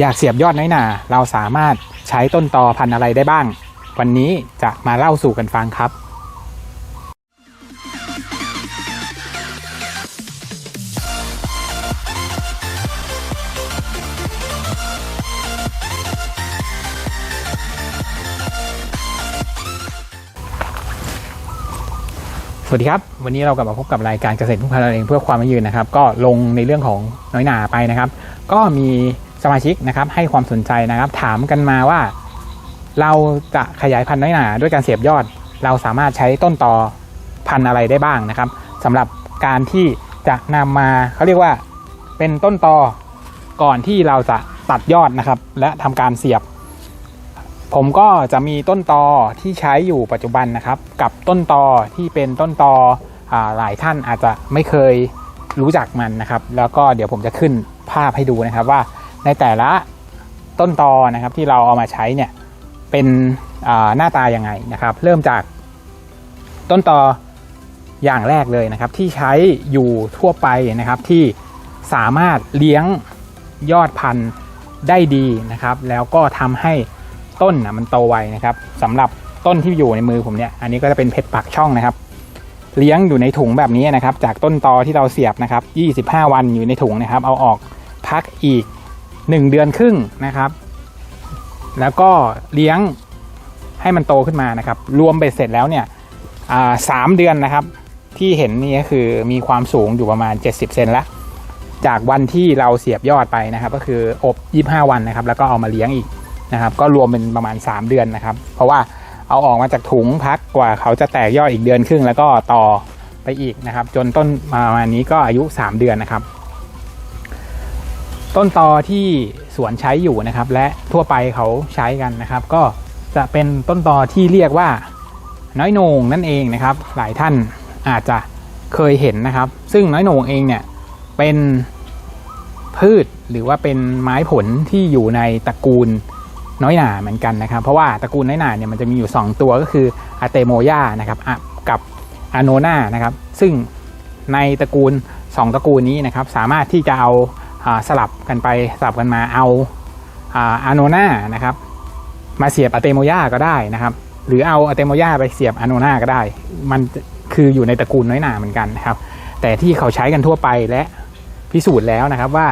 อยากเสียบยอดน้อยหนาเราสามารถใช้ต้นตอพันธุ์อะไรได้บ้าง วันนี้จะมาเล่าสู่กันฟังครับ สวัสดีครับ วันนี้เรากลับมาพบกับรายการเกษตรพึ่งพาตนเองเพื่อความยั่งยืนนะครับ ก็ลงในเรื่องของน้อยหนาไปนะครับ ก็มี สมาชิกนะครับให้ความสนใจนะครับ ถามกันมาว่า เราจะขยายพันธุ์น้อยหนาด้วยการเสียบยอด เราสามารถใช้ต้นตอพันธุ์อะไรได้บ้างนะครับสำหรับการที่จะนำมาเขาเรียกว่าเป็นต้นตอก่อนที่เราจะตัดยอดนะครับ และทำการเสียบ ผมก็จะมีต้นตอที่ใช้อยู่ปัจจุบันนะครับ กับต้นตอที่เป็นต้นตออหลายท่านอาจจะไม่เคยรู้จักมันนะครับ แล้วก็เดี๋ยวผมจะขึ้นภาพให้ดูนะครับว่า ในแต่ละต้นตอนะครับที่เราเอามาใช้เนี่ยเป็นหน้าตายังไงนะครับ เริ่มจากต้นตออย่างแรกเลยนะครับ ที่ใช้อยู่ทั่วไปนะครับที่สามารถเลี้ยงยอดพันธุ์ได้ดีนะครับ แล้วก็ทำให้ต้นนะมันโตไวนะครับสำหรับต้นที่อยู่ในมือผมเนี่ยอันนี้ก็จะเป็นเพชรปักช่องนะครับ เลี้ยงอยู่ในถุงแบบนี้นะครับ จากต้นตอที่เราเสียบนะครับ 25 วันอยู่ในถุงนะครับ เอาออกพักอีก 1 เดือนครึ่งนะครับ แล้วก็เลี้ยงให้มันโตขึ้นมานะครับ รวมเบ็ดเสร็จแล้วเนี่ยสามเดือนนะครับ ที่เห็นนี่ก็คือมีความสูงอยู่ประมาณ 70เซนละจากวันที่เราเสียบยอดไปนะครับ ก็คืออบ 25 วันนะครับ แล้วก็เอามาเลี้ยงอีกนะครับ ก็รวมเป็นประมาณ 3 เดือนนะครับ เพราะว่าเอาออกมาจากถุงพักกว่าเขาจะแตกยอดอีกเดือนครึ่ง แล้วก็ต่อไปอีกนะครับ จนต้นประมาณนี้ก็อายุ 3 เดือนนะครับ ต้นตอที่สวนใช้อยู่นะครับ และทั่วไปเขาใช้กันนะครับ ก็จะเป็นต้นตอที่เรียกว่าน้อยโหนงนั่นเองนะครับ หลายท่านอาจจะเคยเห็นนะครับ ซึ่งน้อยโหนงเองเนี่ยเป็นพืชหรือว่าเป็นไม้ผลที่อยู่ในตระกูลน้อยหนาเหมือนกันนะครับ เพราะว่าตระกูลน้อยหนาเนี่ยมันจะมีอยู่ 2 ตัวก็คืออะเตโมยานะครับกับอะโนนานะครับ ซึ่งในตระกูล 2 ตระกูลนี้นะครับ สามารถที่จะเอา สลับกันไปสลับกันมาเอาอะโนนานะครับ มาเสียบอะเตโมยาก็ได้นะครับ หรือเอาอะเตโมยาไปเสียบอะโนนาก็ได้ มันคืออยู่ในตระกูลน้อยหนาเหมือนกันนะครับ แต่ที่เขาใช้กันทั่วไปและพิสูจน์แล้วนะครับว่า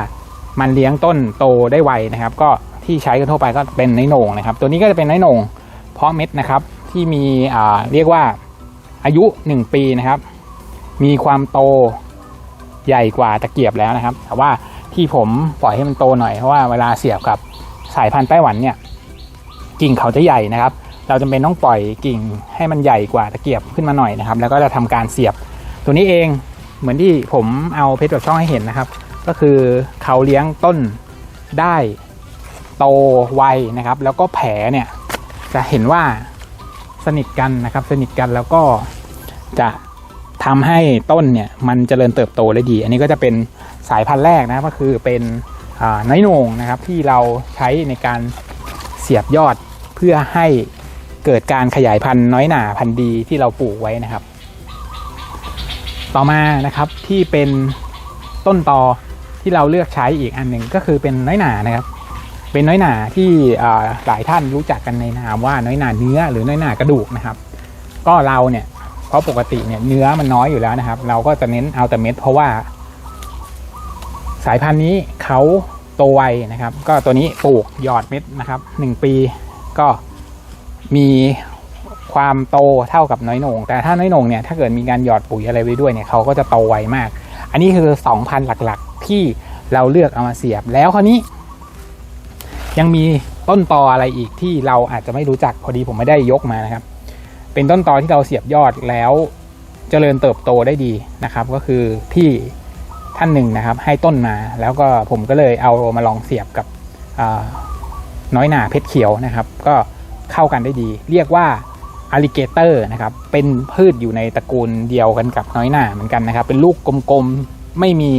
มันเลี้ยงต้นโตได้ไวนะครับ ก็ที่ใช้กันทั่วไปก็เป็นไนโหนงนะครับ ตัวนี้ก็จะเป็นไนโหนงเพาะเม็ดนะครับที่มีเรียกว่าอายุ 1 ปีนะครับ มีความโตใหญ่กว่าตะเกียบแล้วนะครับ แต่ว่า ที่ผมปล่อยให้มันโตหน่อยเพราะว่าเวลาเสียบกับสายพันธุ์ไต้หวันเนี่ยกิ่งเขาจะใหญ่นะครับ เราจำเป็นต้องปล่อยกิ่งให้มันใหญ่กว่าตะเกียบขึ้นมาหน่อยนะครับ แล้วก็จะทำการเสียบ ตัวนี้เองเหมือนที่ผมเอาเพชรแบบช่องให้เห็นนะครับ ก็คือเขาเลี้ยงต้นได้โตไวนะครับ แล้วก็แผลเนี่ยจะเห็นว่าสนิทกันนะครับ สนิทกันแล้วก็จะทำให้ต้นเนี่ยมันเจริญเติบโตได้ดี อันนี้ก็จะเป็น สายพันธุ์แรกนะก็คือเป็นน้อยโหนงนะครับที่เราใช้ในการเสียบยอดเพื่อให้เกิดการขยายพันธุ์น้อยหนาพันธุ์ดีที่เราปลูกไว้นะครับ ต่อมานะครับที่เป็นต้นตอที่เราเลือกใช้อีกอันหนึ่งก็คือเป็นน้อยหนานะครับเป็นน้อยหนาที่หลายท่านรู้จักกันในนามว่าน้อยหนาเนื้อหรือน้อยหนากระดูกนะครับ ก็เราเนี่ยเพราะปกติเนี่ยเนื้อมันน้อยอยู่แล้วนะครับ เราก็จะเน้นเอาแต่เม็ดเพราะว่า สายพันธุ์นี้เขาโตไวนะครับ ก็ตัวนี้ปลูกหยอดเม็ดนะครับหนึ่งปีก็มีความโตเท่ากับน้อยหนง แต่ถ้าน้อยหนงเนี่ยถ้าเกิดมีการหยอดปุ๋ยอะไรไว้ด้วยเนี่ยเขาก็จะโตไวมาก อันนี้คือสองพันหลักๆ ที่เราเลือกเอามาเสียบแล้วคราวนี้ ยังมีต้นตออะไรอีกที่เราอาจจะไม่รู้จักพอดีผมไม่ได้ยกมานะครับ เป็นต้นตอที่เราเสียบยอดแล้วเจริญเติบโตได้ดีนะครับ ก็คือพี่ ท่านหนึ่งนะครับ ให้ต้นมาแล้วก็ผมก็เลยเอามาลองเสียบกับน้อยหนาเพชรเขียวนะครับ ก็เข้ากันได้ดี เรียกว่าอลิเกเตอร์นะครับ เป็นพืชอยู่ในตระกูลเดียวกันกับน้อยหนาเหมือนกันนะครับ เป็นลูกกลมๆ ไม่มี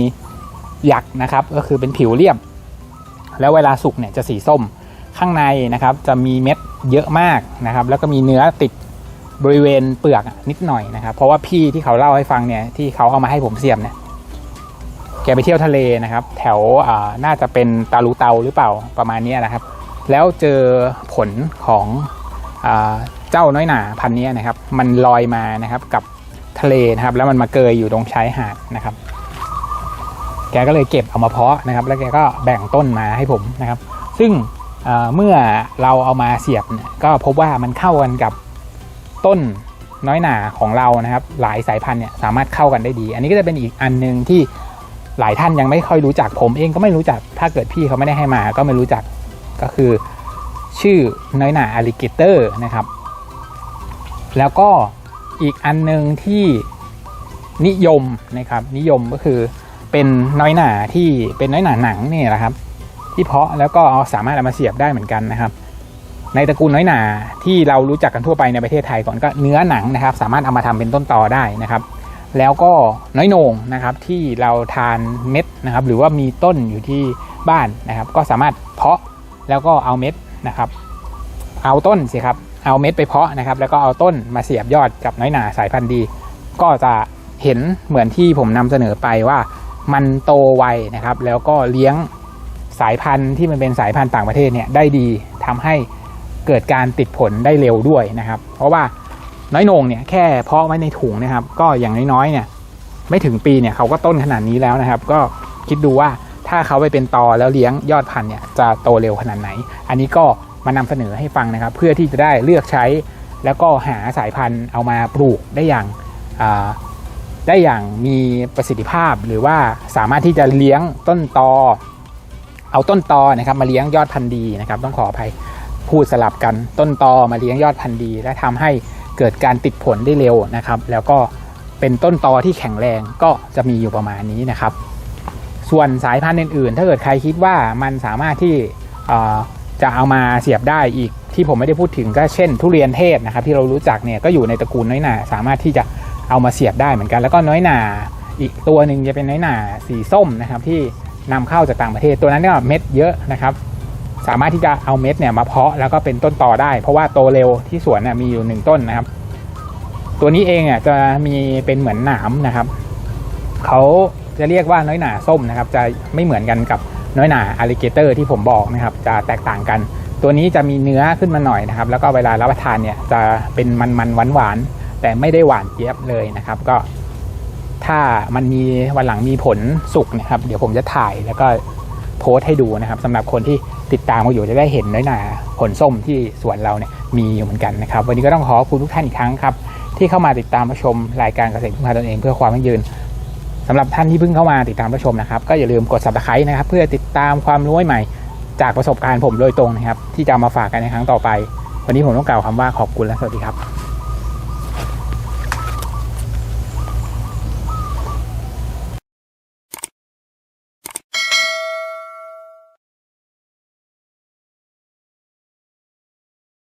หยักนะครับ ก็คือเป็นผิวเรียบ แล้วเวลาสุกเนี่ยจะสีส้ม ข้างในนะครับ จะมีเม็ดเยอะมากนะครับ แล้วก็มีเนื้อติดบริเวณเปลือกนิดหน่อยนะครับ เพราะว่าพี่ที่เขาเล่าให้ฟังเนี่ย ที่เขาเอามาให้ผมเสียบเนี่ย แกไปเที่ยวทะเลนะครับ แถวน่าจะเป็นตาลูเตาหรือเปล่าประมาณนี้นะครับ แล้วเจอผลของอเจ้าน้อยหนาพันนี้นะครับ มันลอยมานะครับกับทะเลนะครับ แล้วมันมาเกยอยู่ตรงชายหาดนะครับ แกก็เลยเก็บเอามาเพาะนะครับ แล้วแกก็แบ่งต้นมาให้ผมนะครับ ซึ่งเมื่อเราเอามาเสียบก็พบว่ามันเข้ากันกับต้นน้อยหนาของเรานะครับ หลายสายพันธุ์เนี่ยสามารถเข้ากันได้ดี อันนี้ก็จะเป็นอีกอันหนึ่งที่ หลายท่านยังไม่ค่อยรู้จักผมเองก็ไม่รู้จัก ถ้าเกิดพี่เขาไม่ได้ให้มาก็ไม่รู้จักก็คือชื่อน้อยหนาอลิเกเตอร์นะครับ แล้วก็อีกอันหนึ่งที่นิยมนะครับ นิยมก็คือเป็นน้อยหนาที่เป็นน้อยหนาหนังนี่แหละครับ ที่เพาะแล้วก็เอาสามารถเอามาเสียบได้เหมือนกันนะครับ ในตระกูลน้อยหนาที่เรารู้จักกันทั่วไปในประเทศไทยก่อนก็เนื้อหนังนะครับ สามารถเอามาทำเป็นต้นตอได้นะครับ แล้วก็น้อยโหนงนะครับที่เราทานเม็ดนะครับ หรือว่ามีต้นอยู่ที่บ้านนะครับ ก็สามารถเพาะแล้วก็เอาเม็ดนะครับ เอาต้นสิครับเอาเม็ดไปเพาะนะครับ แล้วก็เอาต้นมาเสียบยอดกับน้อยหนาสายพันธุ์ดี ก็จะเห็นเหมือนที่ผมนำเสนอไปว่ามันโตไวนะครับ แล้วก็เลี้ยงสายพันธุ์ที่มันเป็นสายพันธุ์ต่างประเทศเนี่ยได้ดีทำให้เกิดการติดผลได้เร็วด้วยนะครับ เพราะว่า น้อยโหนงเนี่ยแค่เพาะไว้ในถุงนะครับ ก็อย่างน้อยๆเนี่ยไม่ถึงปีเนี่ยเขาก็ต้นขนาดนี้แล้วนะครับ ก็คิดดูว่าถ้าเขาไปเป็นตอแล้วเลี้ยงยอดพันธุ์เนี่ยจะโตเร็วขนาดไหน อันนี้ก็มานำเสนอให้ฟังนะครับ เพื่อที่จะได้เลือกใช้ แล้วก็หาสายพันธุ์เอามาปลูกได้อย่างาได้อย่างมีประสิทธิภาพหรือว่าสามารถที่จะเลี้ยงต้นตอ เอาต้นตอนะครับมาเลี้ยงยอดพันธุ์ดีนะครับ ต้องขออภัยพูดสลับกันต้นตอมาเลี้ยงยอดพันธุ์ดี และทำให้ เกิดการติดผลได้เร็วนะครับ แล้วก็เป็นต้นตอที่แข็งแรงก็จะมีอยู่ประมาณนี้นะครับ ส่วนสายพันธุ์อื่นๆ ถ้าเกิดใครคิดว่ามันสามารถที่จะเอามาเสียบได้อีกที่ผมไม่ได้พูดถึงก็เช่น ทุเรียนเทศนะครับ ที่เรารู้จักเนี่ยก็อยู่ในตระกูลน้อยหนาสามารถที่จะเอามาเสียบได้เหมือนกัน แล้วก็น้อยหนาอีกตัวหนึ่งจะเป็นน้อยหนาสีส้มนะครับที่นำเข้าจากต่างประเทศตัวนั้นเนี่ยเม็ดเยอะนะครับ สามารถที่จะเอาเม็ดเนี่ยมาเพาะแล้วก็เป็นต้นต่อได้ เพราะว่าโตเร็วที่สวนน่ะมีอยู่หนึ่งต้นนะครับ ตัวนี้เองอะจะมีเป็นเหมือนหนามนะครับเขาจะเรียกว่าน้อยหนาส้มนะครับ จะไม่เหมือนกันกับน้อยหนาอ l ลิเกเตอร์ที่ผมบอกนะครับ จะแตกต่างกัน ตัวนี้จะมีเนื้อขึ้นมาหน่อยนะครับ แล้วก็เวลารับประทานเนี่ยจะเป็นมันๆหวานๆแต่ไม่ได้หวานเจี๊ยบเลยนะครับ ก็ถ้ามันมีวันหลังมีผลสุกนะครับ เดี๋ยวผมจะถ่ายแล้วก็โพสต์ให้ดูนะครับสำหรับคนที่ ติดตามมาอยู่จะได้เห็นน้อยหนาผลส้มที่สวนเราเนี่ยมีอยู่เหมือนกันนะครับ วันนี้ก็ต้องขอขอบคุณทุกท่านอีกครั้งครับ ที่เข้ามาติดตามรับชมรายการเกษตรพึ่งพาตนเองเพื่อความยั่งยืนสำหรับท่านที่เพิ่งเข้ามาติดตามรับชมนะครับ ก็อย่าลืมกด subscribe นะครับ เพื่อติดตามความรู้ใหม่ จากประสบการณ์ผมโดยตรงนะครับ ที่จะมาฝากกันในครั้งต่อไป วันนี้ผมต้องกล่าวคำว่าขอบคุณและสวัสดีครับ